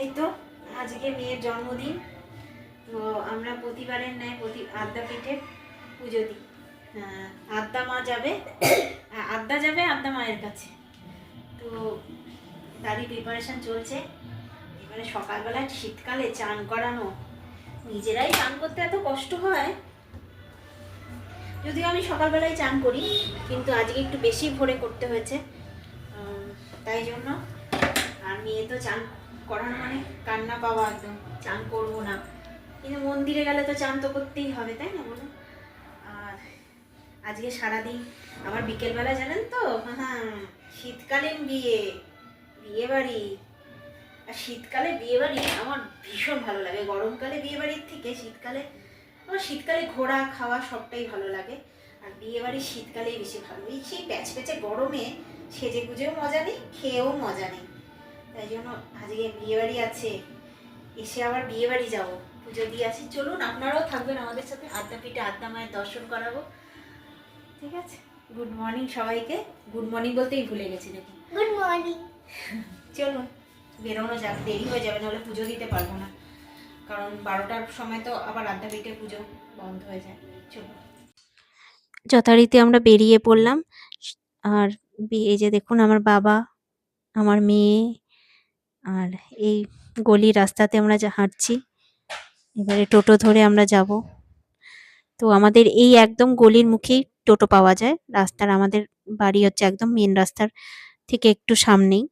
এই তো আজকে মেয়ের জন্মদিন। তো আমরা প্রতিবারের ন্যায় প্রতি আদ্যা পিঠে পুজো দিই। আহ, আদ্যা মা যাবে। আহ, আদ্যা যাবে আদ্যা মায়ের কাছে। তো তারই প্রিপারেশন চলছে। এবারে সকালবেলায় শীতকালে চান করানো। নিজেরাই চান করতে এত কষ্ট হয়। যদিও আমি সকালবেলায় চান করি কিন্তু আজকে একটু বেশি ভোরে করতে হয়েছে। তাই জন্য আর মেয়ে তো চান করানো মানে কান্না পাওয়া একদম, চান করব না। কিন্তু মন্দিরে গেলে তো চান তো করতেই হবে, তাই না বলুন আর আজকে সারাদিন, আবার বিকেলবেলা জানেন তো? হ্যাঁ শীতকালীন বিয়ে বিয়ে বাড়ি আর শীতকালে বিয়ে বাড়ি আমার ভীষণ ভালো লাগে। গরমকালে বিয়ে বাড়ির থেকে শীতকালে, আমার শীতকালে ঘোরা, খাওয়া সবটাই ভালো লাগে। আর বিয়ে বাড়ি শীতকালেই বেশি ভালো এই সেই প্যাচ প্যাচে গরমে সেজে গুজেও মজা নেই, খেয়েও মজা নেই। তাই জন্য আজকে বিয়ে বাড়ি আছে। এসে আবার বিয়ে বাড়ি যাব। পুজো দিয়ে আসি। চলুন আপনারাও থাকবেন আমাদের সাথে। আদ্যা পিঠে আদ্যা মায়ের দর্শন করাবো। ঠিক আছে? গুড মর্নিং সবাইকে। গুড মর্নিং বলতেই ভুলে গেছি দেখুন গুড মর্নিং চলুন বেরোনো যাক। দেরি হয়ে যাবে নাহলে পুজো দিতে পারব না। কারণ বারোটার সময় তো আবার আড্ডা পিঠে পুজো বন্ধ হয়ে যায়। চলুন। যথারীতি আমরা বেরিয়ে পড়লাম। আর এই যে দেখুন আমার বাবা আমার মেয়ে আর এই গলি রাস্তাতে আমরা যা হাঁটছি এবারে টোটো ধরে আমরা যাব। তো আমাদের এই একদম গলির মুখেই টোটো পাওয়া যায়। রাস্তার আমাদের বাড়ি হচ্ছে একদম মেন রাস্তার থেকে একটু সামনেই।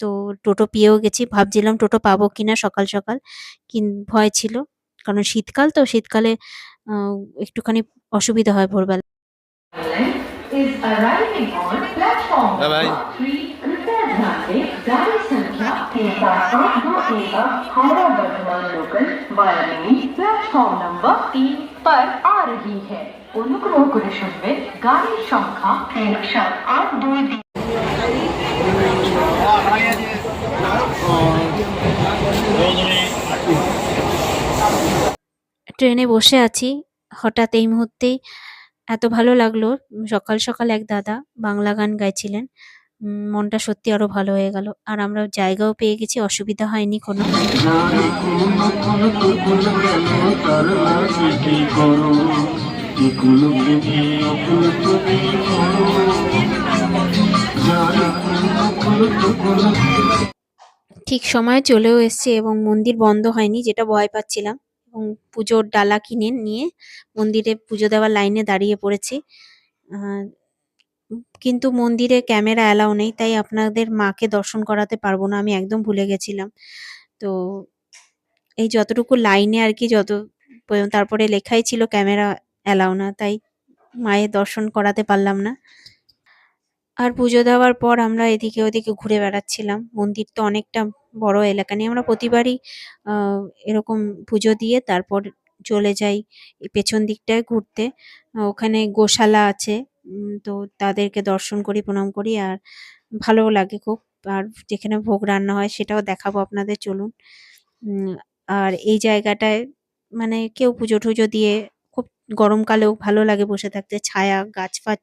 তো টোটো পেয়েও গেছি ভাবছিলাম টোটো পাবো কিনা সকাল সকাল কিন ভয় ছিল। কারণ শীতকাল তো শীতকালে একটুখানি অসুবিধা হয় ভোরবেলা। Is arriving on platform Bye bye. number three. कृपया ध्यान दें गाड़ी संख्या तीन सात एक दो एक Howrah Bardhaman local via mini platform number তিন पर आ रही है অনুগ্রহ করে শুনবেন গাড়ির সংখ্যা এক সাত আট দুই তিন ট্রেনে বসে আছি হঠাৎ এই মুহূর্তেই এত ভালো লাগলো উম, সকাল সকাল এক দাদা বাংলা গান গাইছিলেন উম, মনটা সত্যি আরও ভালো হয়ে গেল। আর আমরা জায়গাও পেয়ে গেছি, অসুবিধা হয়নি কোনো। ঠিক সময়ে চলেও এসেছে এবং মন্দির বন্ধ হয়নি, যেটা ভয় পাচ্ছিলাম। এবং পুজোর ডালা কিনে নিয়ে মন্দিরে পুজো দেওয়ার লাইনে দাঁড়িয়ে পড়েছি। কিন্তু মন্দিরে ক্যামেরা অ্যালাউ নেই, তাই আপনাদের মাকে দর্শন করাতে পারব না, আমি একদম ভুলে গেছিলাম। তো এই যতটুকু লাইনে আর কি যত তারপরে লেখাই ছিল ক্যামেরা অ্যালাউ না, তাই মায়ের দর্শন করাতে পারলাম না। আর পুজো দেওয়ার পর আমরা এদিকে ওদিকে ঘুরে বেড়াচ্ছিলাম। মন্দির তো অনেকটা বড় এলাকা নিয়ে, আমরা প্রতিবারই এরকম পুজো দিয়ে তারপর চলে যাই পেছন দিকটায় ঘুরতে। ওখানে গোশালা আছে তো তাদেরকে দর্শন করি, প্রণাম করি আর ভালোও লাগে খুব। আর যেখানে ভোগ রান্না হয় সেটাও দেখাবো আপনাদের, চলুন। আর এই জায়গাটায় মানে কেউ পুজো টুজো দিয়ে খুব গরমকালেও ভালো লাগে বসে থাকতে। ছায়া, গাছ ফাছ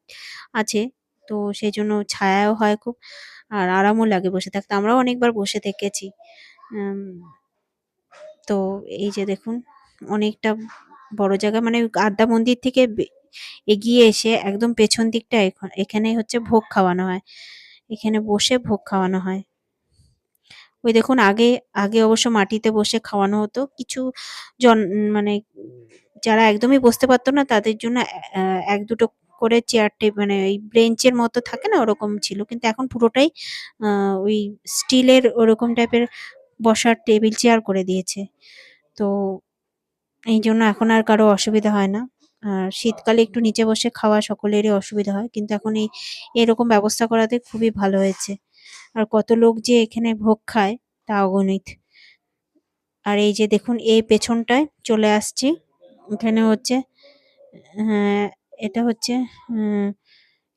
আছে, তো সেই জন্য ছায়াও হয় খুব আর আরামও লাগে বসে থাকতে। আমরাও অনেকবার বসে থেকেছি। তো এই যে দেখুন, অনেকটা বড় জায়গা মানে আদ্যা মন্দির থেকে এগিয়ে এসে একদম পেছন দিকটা এখ- এখানে হচ্ছে ভোগ খাওয়ানো হয়। এখানে বসে ভোগ খাওয়ানো হয়। ওই দেখুন, আগে আগে অবশ্য মাটিতে বসে খাওয়ানো হতো। কিছু জন মানে যারা একদমই বসতে পারতো না, তাদের জন্য এক দুটো করে চেয়ার টেবিল মানে ওই ব্রেঞ্চের মতো থাকে না, ওরকম ছিল। কিন্তু এখন পুরোটাই ওই স্টিলের ওরকম টাইপের বসার টেবিল চেয়ার করে দিয়েছে। তো এই জন্য এখন আর কারও অসুবিধা হয় না। আর শীতকালে একটু নিচে বসে খাওয়া সকলেরই অসুবিধা হয়, কিন্তু এখন এই, এরকম ব্যবস্থা করাতে খুবই ভালো হয়েছে। আর কত লোক যে এখানে ভোগ খায়, তা অগণিত। আর এই যে দেখুন, এই পেছনটায় চলে আসছি। এখানে হচ্ছে হ্যাঁ এটা হচ্ছে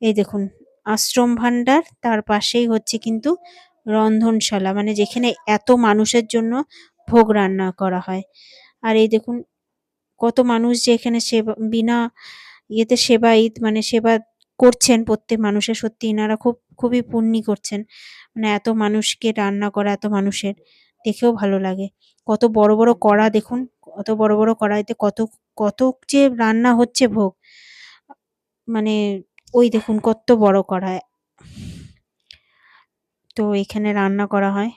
এই দেখুন, আশ্রম ভান্ডার তার পাশেই হচ্ছে কিন্তু রন্ধনশালা। মানে যেখানে এত মানুষের জন্য ভোগ রান্না করা হয়। আর এই দেখুন কত মানুষ যে এখানে সেবা, বিনা ইয়েতে সেবায়িত মানে সেবা করছেন প্রত্যেক মানুষের, সত্যি এনারা খুব, খুবই পুণ্যি করছেন। মানে এত মানুষকে রান্না করা, এত মানুষের, দেখেও ভালো লাগে। কত বড় বড় কড়া দেখুন, কত বড় বড় কড়াইতে কত কত যে রান্না হচ্ছে ভোগ। মানে ওই দেখুন কত বড় কড়াই। তো এখানে রান্না করা হয়।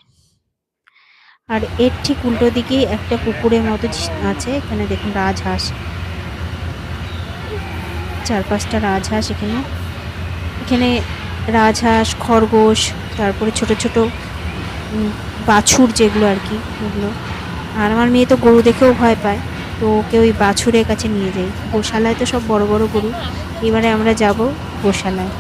আর এর ঠিক উল্টো দিকেই একটা পুকুরের মতো আছে, এখানে দেখুন রাজহাঁস। চার পাঁচটা রাজহাঁস এখানে। এখানে রাজহাঁস, খরগোশ, তারপরে ছোট ছোট বাছুর যেগুলো আর কি, ওগুলো। আর আমার মেয়ে তো গরু দেখেও ভয় পায়, তো ওকে ওই বাছুরের কাছে নিয়ে যাই। গোশালায় তো সব বড় বড় গরু। এবারে আমরা যাব গোশালায়।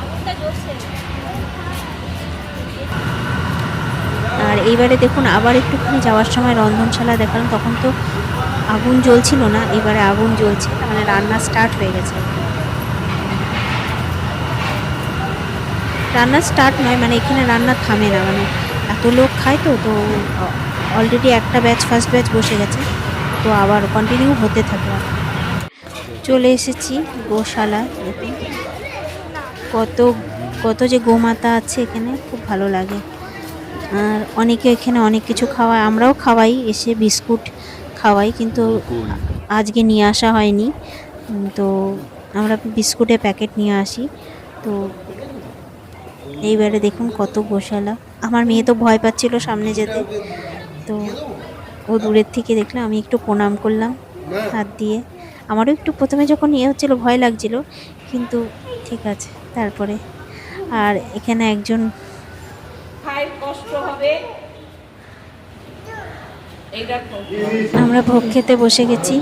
এইবারে দেখুন, আবার একটুখানি যাওয়ার সময় রন্ধনশালা দেখালাম, তখন তো আগুন জ্বলছিল না, এবারে আগুন জ্বলছে মানে রান্না স্টার্ট হয়ে গেছে। রান্না স্টার্ট নয় মানে এখানে রান্না থামে না মানে এত লোক খায় তো তো অলরেডি একটা ব্যাচ ফার্স্ট ব্যাচ বসে গেছে, তো আবার কন্টিনিউ হতে থাকে। চলে এসেছি গোশালা কত কত যে গোমাতা আছে এখানে, খুব ভালো লাগে। আর অনেকে এখানে অনেক কিছু খাওয়ায় আমরাও খাওয়াই এসে বিস্কুট খাওয়াই কিন্তু আজকে নিয়ে আসা হয়নি। তো আমরা বিস্কুটের প্যাকেট নিয়ে আসি। তো এইবারে দেখুন কত গোশালা। আমার মেয়ে তো ভয় পাচ্ছিল সামনে যেতে। তো ও দূরের থেকে দেখল আমি একটু প্রণাম করলাম হাত দিয়ে। আমারও একটু প্রথমে যখন ইয়ে হচ্ছিল ভয় লাগছিল কিন্তু ঠিক আছে তারপরে। আর এখানে একজন কষ্ট হবে। আমরা ভোগ খেতে বসে গেছি।